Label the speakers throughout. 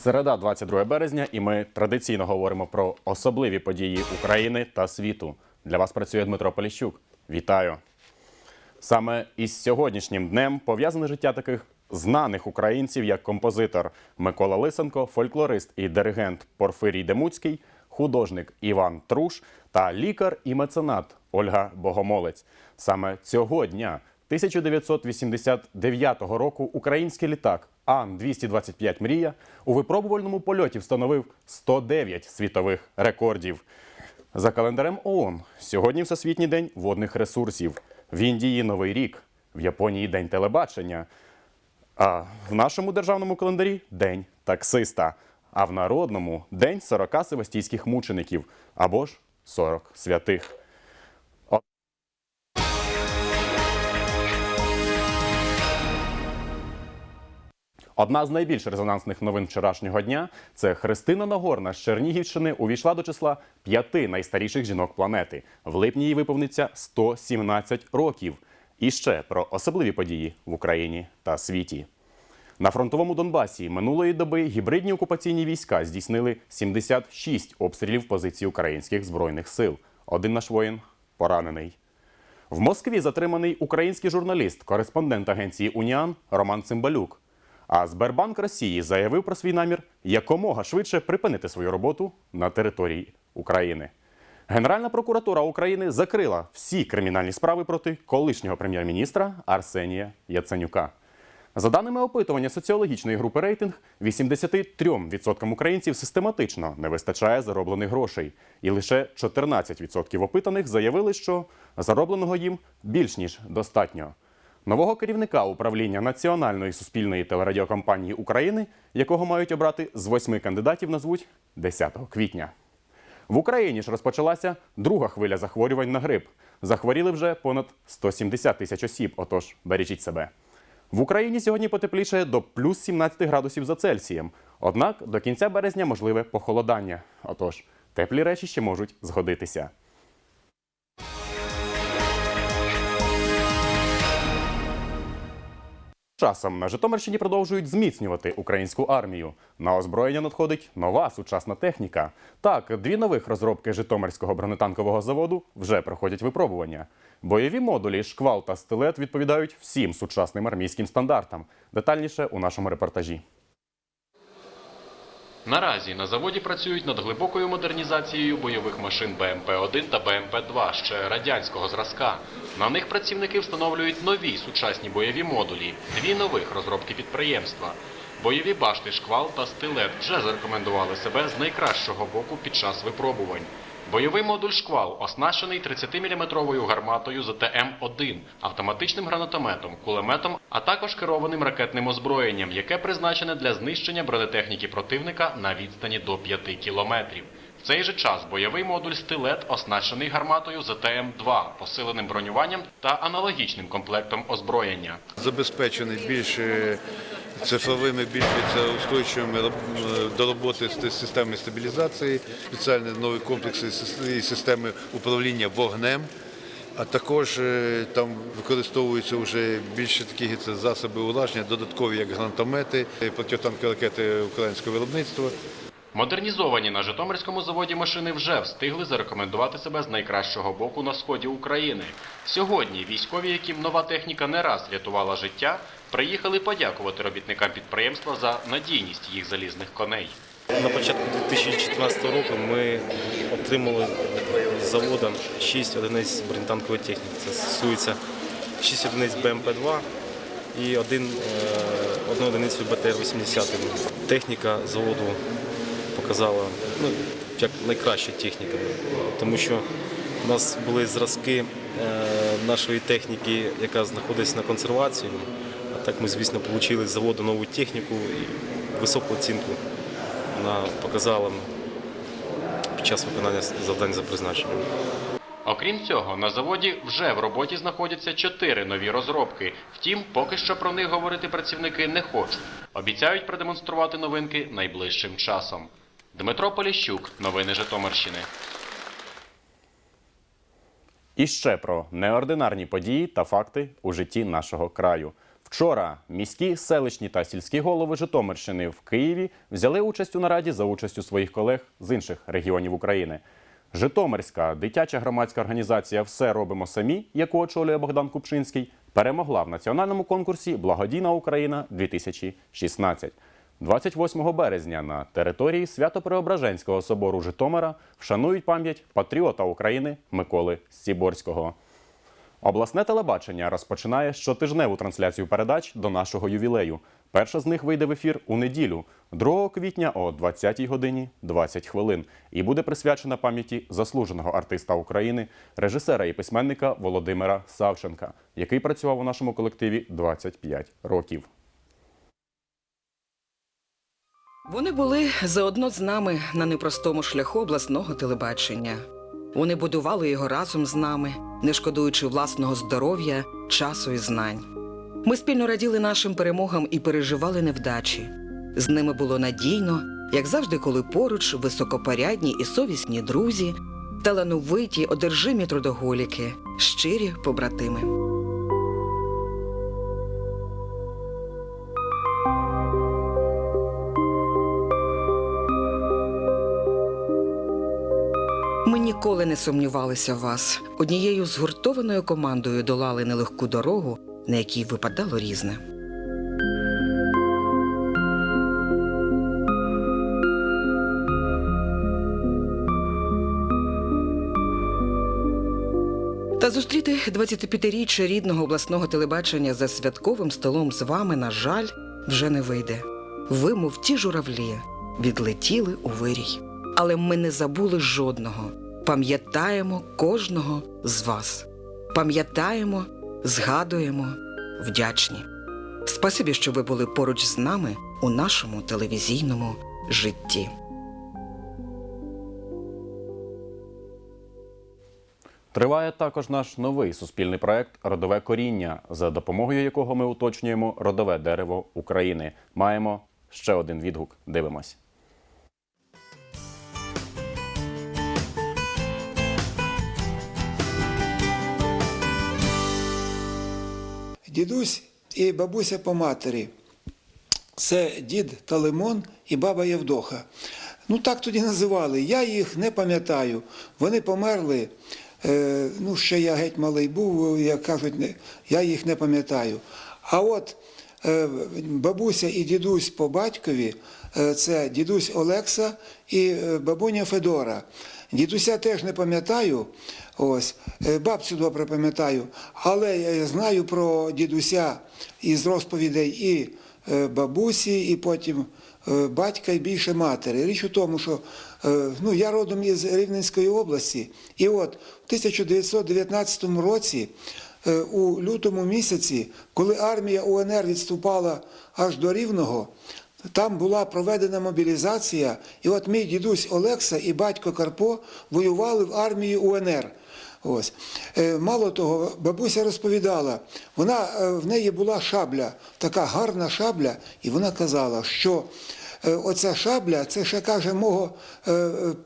Speaker 1: Середа, 22 березня, і ми традиційно говоримо про особливі події України та світу. Для вас працює Дмитро Поліщук. Вітаю! Саме із сьогоднішнім днем пов'язане життя таких знаних українців, як композитор Микола Лисенко, фольклорист і диригент Порфирій Демуцький, художник Іван Труш та лікар і меценат Ольга Богомолець. Саме цього дня, 1989 року, український літак Ан-225 Мрія у випробувальному польоті встановив 109 світових рекордів. За календарем ООН сьогодні Всесвітній день водних ресурсів. В Індії Новий рік, в Японії День телебачення. А в нашому державному календарі День таксиста. А в народному День 40 севастійських мучеників або ж 40 святих. Одна з найбільш резонансних новин вчорашнього дня це Христина Нагорна з Чернігівщини увійшла до числа п'яти найстаріших жінок планети. В липні їй виповниться 117 років. І ще про особливі події в Україні та світі. На фронтовому Донбасі минулої доби гібридні окупаційні війська здійснили 76 обстрілів позицій українських збройних сил. Один наш воїн поранений. В Москві затриманий український журналіст, кореспондент агенції Уніан Роман Цимбалюк. А Сбербанк Росії заявив про свій намір якомога швидше припинити свою роботу на території України. Генеральна прокуратура України закрила всі кримінальні справи проти колишнього прем'єр-міністра Арсенія Яценюка. За даними опитування соціологічної групи рейтинг, 83% українців систематично не вистачає зароблених грошей, і лише 14% опитаних заявили, що заробленого їм більш ніж достатньо. Нового керівника управління Національної суспільної телерадіокомпанії України, якого мають обрати з восьми кандидатів, назвуть 10 квітня. В Україні ж розпочалася друга хвиля захворювань на грип. Захворіли вже понад 170 тисяч осіб. Отож, бережіть себе. В Україні сьогодні потепліше до плюс 17 градусів за Цельсієм. Однак до кінця березня можливе похолодання. Отож, теплі речі ще можуть згодитися. Часом на Житомирщині продовжують зміцнювати українську армію. На озброєння надходить нова сучасна техніка. Так, дві нових розробки Житомирського бронетанкового заводу вже проходять випробування. Бойові модулі шквал та стилет відповідають всім сучасним армійським стандартам. Детальніше у нашому репортажі.
Speaker 2: Наразі на заводі працюють над глибокою модернізацією бойових машин БМП-1 та БМП-2 ще радянського зразка. На них працівники встановлюють нові сучасні бойові модулі, дві нових розробки підприємства. Бойові башти шквал та стилет вже зарекомендували себе з найкращого боку під час випробувань. Бойовий модуль шквал оснащений 30-мм гарматою ЗТМ-1, автоматичним гранатометом, кулеметом, а також керованим ракетним озброєнням, яке призначене для знищення бронетехніки противника на відстані до 5 кілометрів. В цей же час бойовий модуль стилет оснащений гарматою ЗТМ-2, посиленим бронюванням та аналогічним комплектом озброєння.
Speaker 3: забезпечений більш е, цифровими, більш устойчивими до роботи з системи стабілізації, спеціальні нові комплекси і системи управління вогнем. А також е, там використовуються вже більше такі засоби ураження, додаткові як гранатомети, протитанкові ракети українського виробництва.
Speaker 2: Модернізовані на Житомирському заводі машини вже встигли зарекомендувати себе з найкращого боку на сході України. Сьогодні військові, яким нова техніка не раз рятувала життя, приїхали подякувати робітникам підприємства за надійність їх залізних коней.
Speaker 4: На початку 2014 року ми отримали з заводу 6 одиниць бронетанкової техніки. Це стосується 6 одиниць БМП-2 і один, е, одну одиницю БТР-80. Техніка заводу показала ну, як найкраща техніка, тому що у нас були зразки е, нашої техніки, яка знаходиться на консервації. А так ми, звісно, отримали з заводу нову техніку і високу оцінку вона показала під час виконання завдань за призначенням.
Speaker 2: Окрім цього, на заводі вже в роботі знаходяться чотири нові розробки. Втім, поки що про них говорити працівники не хочуть. Обіцяють продемонструвати новинки найближчим часом. Дмитро Поліщук, новини Житомирщини.
Speaker 1: І ще про неординарні події та факти у житті нашого краю. Вчора міські, селищні та сільські голови Житомирщини в Києві взяли участь у нараді за участю своїх колег з інших регіонів України. Житомирська дитяча громадська організація Все робимо самі, яку очолює Богдан Купчинський, перемогла в національному конкурсі Благодійна Україна 2016. 28 березня на території Свято-Преображенського собору Житомира вшанують пам'ять патріота України Миколи Сіборського. Обласне телебачення розпочинає щотижневу трансляцію передач до нашого ювілею. Перша з них вийде в ефір у неділю, 2 квітня о 20 годині 20 хвилин, і буде присвячена пам'яті заслуженого артиста України, режисера і письменника Володимира Савченка, який працював у нашому колективі 25 років.
Speaker 5: Вони були заодно з нами на непростому шляху обласного телебачення. Вони будували його разом з нами, не шкодуючи власного здоров'я, часу і знань. Ми спільно раділи нашим перемогам і переживали невдачі. З ними було надійно, як завжди, коли поруч високопорядні і совісні друзі, талановиті, одержимі трудоголіки, щирі побратими. Ми ніколи не сумнівалися в вас. Однією згуртованою командою долали нелегку дорогу, на якій випадало різне. Та зустріти 25-річчя рідного обласного телебачення за святковим столом з вами, на жаль, вже не вийде. Ви, мов ті журавлі, відлетіли у вирій. Але ми не забули жодного. Пам'ятаємо кожного з вас. Пам'ятаємо, згадуємо, вдячні. Спасибі, що ви були поруч з нами у нашому телевізійному житті.
Speaker 1: Триває також наш новий суспільний проект Родове коріння, за допомогою якого ми уточнюємо родове дерево України. Маємо ще один відгук. Дивимось.
Speaker 6: Дідусь і бабуся по матері. Це дід Талимон і баба Євдоха. Ну так тоді називали. Я їх не пам'ятаю. Вони померли. Е, ну, ще я геть малий був, як кажуть, я їх не пам'ятаю. А от е, бабуся і дідусь по батькові е, це дідусь Олекса і бабуня Федора. Дідуся теж не пам'ятаю, ось, е, бабцю добре пам'ятаю, але я знаю про дідуся із розповідей і е, бабусі, і потім е, батька і більше матері. Річ у тому, що ну, я родом із Рівненської області, і от в 1919 році, у лютому місяці, коли армія УНР відступала аж до Рівного, там була проведена мобілізація, і от мій дідусь Олекса і батько Карпо воювали в армії УНР. Ось. Е, Мало того, бабуся розповідала, вона, е, в неї була шабля, така гарна шабля, і вона казала, що е, оця шабля, це ще каже мого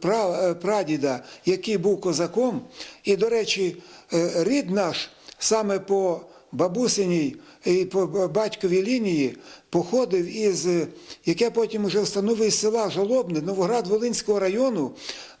Speaker 6: пра- прадіда, який був козаком. І, до речі, рід наш саме по бабусиній і по батьковій лінії походив із, е, яке потім вже встановив із села Жолобне, Новоград-Волинського району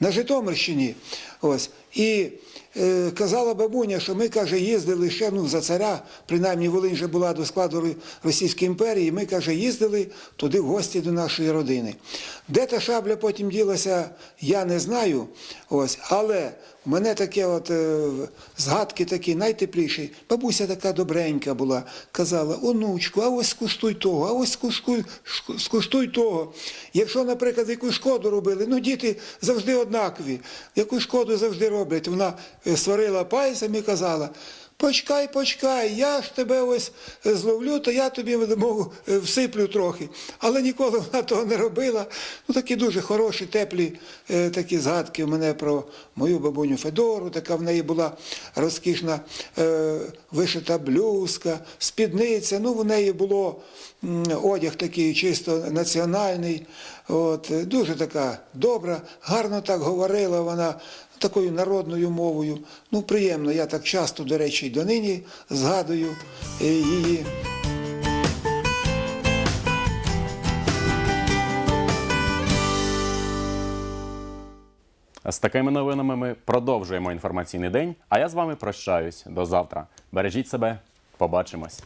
Speaker 6: на Житомирщині. Ось. І е, казала бабуня, що ми, каже, їздили ще ну, за царя, принаймні Волинь вже була до складу Російської імперії, ми, каже, їздили туди в гості до нашої родини. Де та шабля потім ділася, я не знаю. Ось. Але в мене таке от е, згадки такі найтепліші. Бабуся така добренька була, казала, онучку, а ось скуштуй того, а ось скуштуй, того. Якщо, наприклад, яку шкоду робили, ну діти завжди однакові, яку шкоду завжди роблять. Вона е, сварила пальцем і казала, Почекай, почекай, я ж тебе ось е, зловлю, то я тобі мову, е, всиплю трохи. Але ніколи вона того не робила. Ну такі дуже хороші, теплі е, такі згадки в мене про мою бабуню Федору. Така в неї була розкішна е, вишита блузка, спідниця. Ну, в неї було одяг такий чисто національний. От, е, дуже така добра, гарно так говорила вона такою народною мовою. Ну, приємно, я так часто, до речі, і донині згадую е, її.
Speaker 1: З такими новинами ми продовжуємо інформаційний день. А я з вами прощаюсь до завтра. Бережіть себе, побачимось.